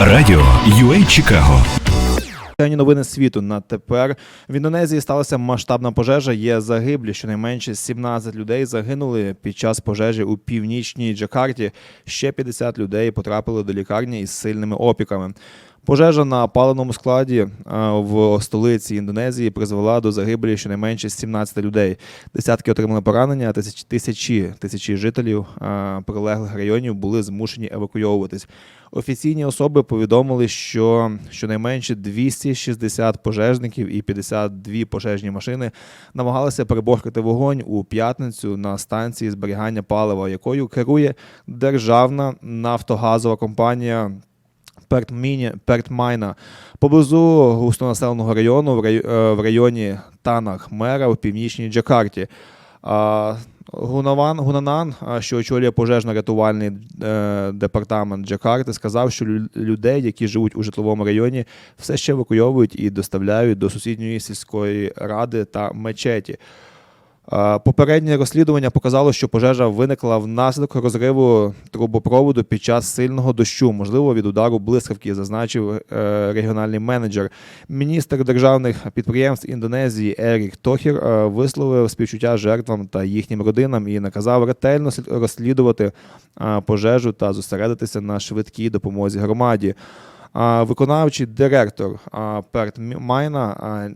Радіо UA Чикаго. Актуальні новини світу на тепер в Індонезії сталася масштабна пожежа. Є загиблі. Щонайменше 17 людей загинули під час пожежі у північній Джакарті. Ще 50 людей потрапили до лікарні із сильними опіками. Пожежа на паливному складі е, в столиці Індонезії призвела до загибелі щонайменше 17 людей. Десятки отримали поранення, а тисячі тисячі, жителів е, прилеглих районів були змушені евакуйовуватись. Офіційні особи повідомили, що щонайменше 260 пожежників і 52 пожежні машини намагалися переборкати вогонь у п'ятницю на станції зберігання палива, якою керує державна нафтогазова компанія. Пертміні, Пертмайна поблизу густонаселеного району в е, районі Танах Мера в північній Джакарті. Гунаван Гунанан, що очолює пожежно-рятувальний е, департамент Джакарти, сказав, що лю- людей, які живуть у житловому районі, все ще евакуйовують і доставляють до сусідньої сільської ради та мечеті. Попереднє розслідування показало, що пожежа виникла внаслідок розриву трубопроводу під час сильного дощу, можливо, від удару блискавки, зазначив е, регіональний менеджер. Міністр державних підприємств Індонезії Ерік Тохір е, висловив співчуття жертвам та їхнім родинам і наказав ретельно слід- розслідувати е, пожежу та зосередитися на швидкій допомозі громаді. Виконавчий директор Перт Майна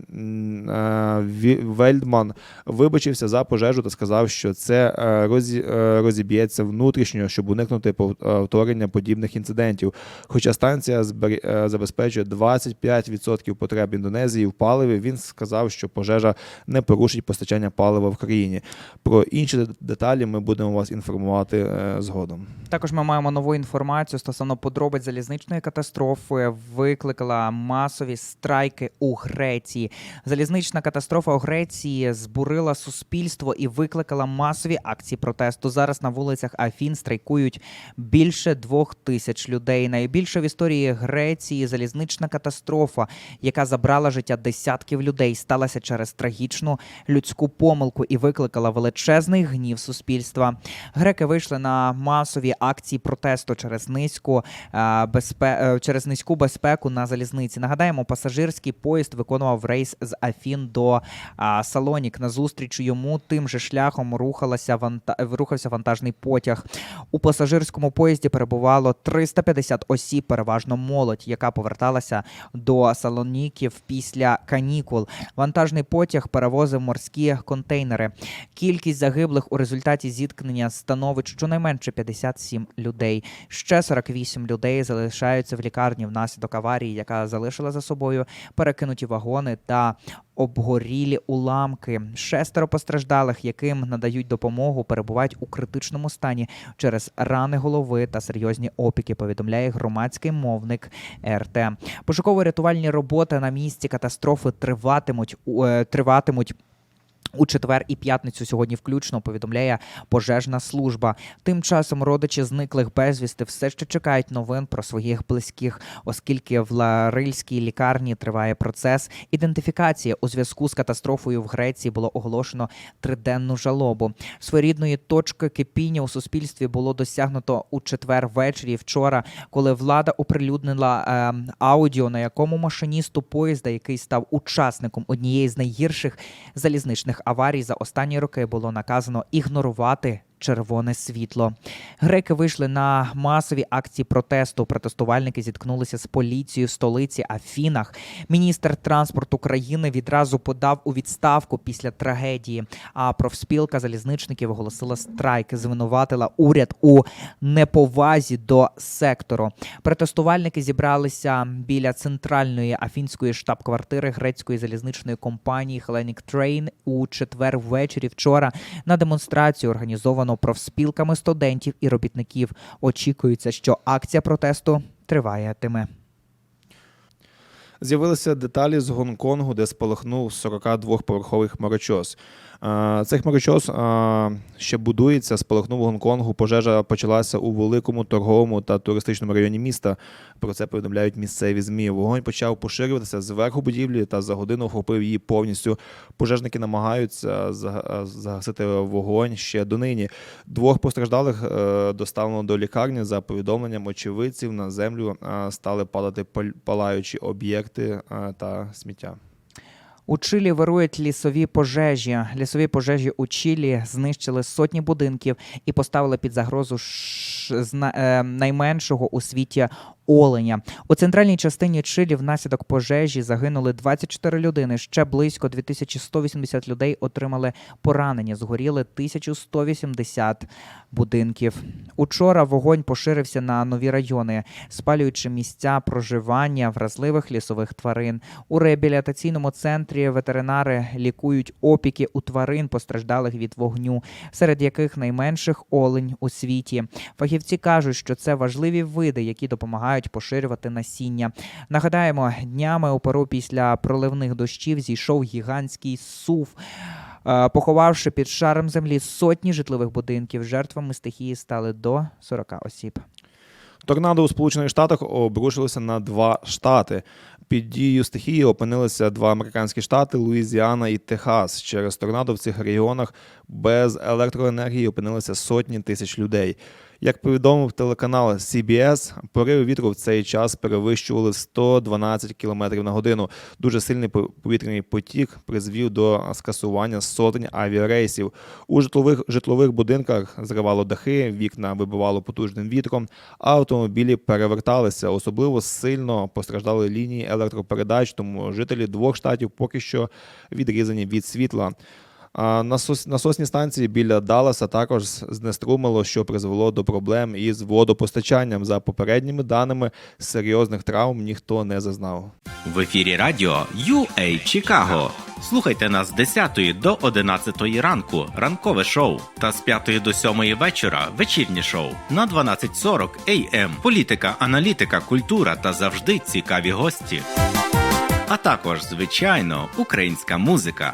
Вельдман вибачився за пожежу та сказав, що це е, розі- е, розіб'ється внутрішньо, щоб уникнути е, повторення подібних інцидентів. Хоча станція е, забезпечує 25% потреб Індонезії в паливі, він сказав, що пожежа не порушить постачання палива в країні. Про інші деталі ми будемо вас інформувати е, згодом. Також ми маємо нову інформацію стосовно подробиць залізничної катастрофи. Викликала масові страйки у Греції. Залізнична катастрофа у Греції збурила суспільство і викликала масові акції протесту. Зараз на вулицях Афін страйкують більше двох тисяч людей. Найбільша в історії Греції залізнична катастрофа, яка забрала життя десятків людей, сталася через трагічну людську помилку і викликала величезний гнів суспільства. Греки вийшли на масові акції протесту через низьку е, безпе... е, через низьку безпеку на залізниці. Нагадаємо, пасажирський поїзд виконував рейс з Афін до а, Салонік. На зустріч йому тим же шляхом рухалася ванта... рухався вантажний потяг. У пасажирському поїзді перебувало 350 осіб, переважно молодь, яка поверталася до Салоніків після канікул. Вантажний потяг перевозив морські контейнери. Кількість загиблих у результаті зіткнення становить щонайменше 57 людей. Ще 48 людей залишаються в лікарні внаслідок аварії, яка залишила за собою перекинуті вагони та обгорілі уламки. Шестеро постраждалих, яким надають допомогу, перебувають у критичному стані через рани голови та серйозні опіки. Повідомляє громадський мовник РТ. Пошуково-рятувальні роботи на місці катастрофи триватимуть е, триватимуть. У четвер і п'ятницю сьогодні включно повідомляє пожежна служба. Тим часом родичі зниклих безвісти все ще чекають новин про своїх близьких, оскільки в Ларильській лікарні триває процес ідентифікації. У зв'язку з катастрофою в Греції було оголошено триденну жалобу. Своєрідної точки кипіння у суспільстві було досягнуто у четвер ввечері. Вчора, коли влада оприлюднила е, аудіо, на якому машиністу поїзда, який став учасником однієї з найгірших залізничних аварій за останні роки, було наказано ігнорувати. Червоне світло. Греки вийшли на масові акції протесту. Протестувальники зіткнулися з поліцією в столиці Афінах. Міністр транспорту країни відразу подав у відставку після трагедії. А профспілка залізничників оголосила страйк, звинуватила уряд у неповазі до сектору. Протестувальники зібралися біля центральної афінської штаб-квартири грецької залізничної компанії Hellenic Train у четвер ввечері вчора на демонстрацію, організовану профспілками студентів і робітників. Очікується, що акція протесту триватиме. З'явилися деталі з Гонконгу, де спалахнув 42-поверховий хмарочос. Е, Цей хмарочос е, ще будується, спалахнув Гонконгу. Пожежа почалася у великому торговому та туристичному районі міста. Про це повідомляють місцеві змі. Вогонь почав поширюватися зверху будівлі та за годину охопив її повністю. Пожежники намагаються загасити вогонь ще донині. Двох постраждалих е, доставлено до лікарні за повідомленням очевидців. На землю е, стали падати пал- палаючі об'єкти е, та сміття. У Чилі вирують лісові пожежі. Лісові пожежі у Чилі знищили сотні будинків і поставили під загрозу е, найменшого у світі оленя. У центральній частині Чилі внаслідок пожежі загинули 24 людини. Ще близько 2180 людей отримали поранення. Згоріли 1180 будинків. Учора вогонь поширився на нові райони, спалюючи місця проживання вразливих лісових тварин. У реабілітаційному центрі ветеринари лікують опіки у тварин, постраждалих від вогню, серед яких найменших олень у світі. Фахівці кажуть, що це важливі види, які допомагають поширювати насіння. Нагадаємо, днями у Перу після проливних дощів зійшов гігантський сув. е, Поховавши під шаром землі сотні житлових будинків, жертвами стихії стали до 40 осіб. Торнадо у Сполучених Штатах обрушилося на два штати. Під дією стихії опинилися два американські штати Луїзіана і Техас. Через торнадо в цих регіонах без електроенергії опинилися сотні тисяч людей. Як повідомив телеканал CBS, пориви вітру в цей час перевищували 112 км на годину. Дуже сильний по- повітряний потік призвів до скасування сотень авіарейсів. У житлових житлових будинках зривало дахи, вікна вибивало потужним вітром, автомобілі переверталися. Особливо сильно постраждали лінії електропередач, тому жителі двох штатів поки що відрізані від світла. Насосні станції біля Далласа також знеструмило, що призвело до проблем із водопостачанням. За попередніми даними, серйозних травм ніхто не зазнав. В ефірі радіо UA Чикаго. Слухайте нас з 10 до 11 ранку, ранкове шоу, та з 5 до 7 вечора вечірнє шоу на 12.40 AM. Політика, аналітика, культура та завжди цікаві гості. А також, звичайно, українська музика.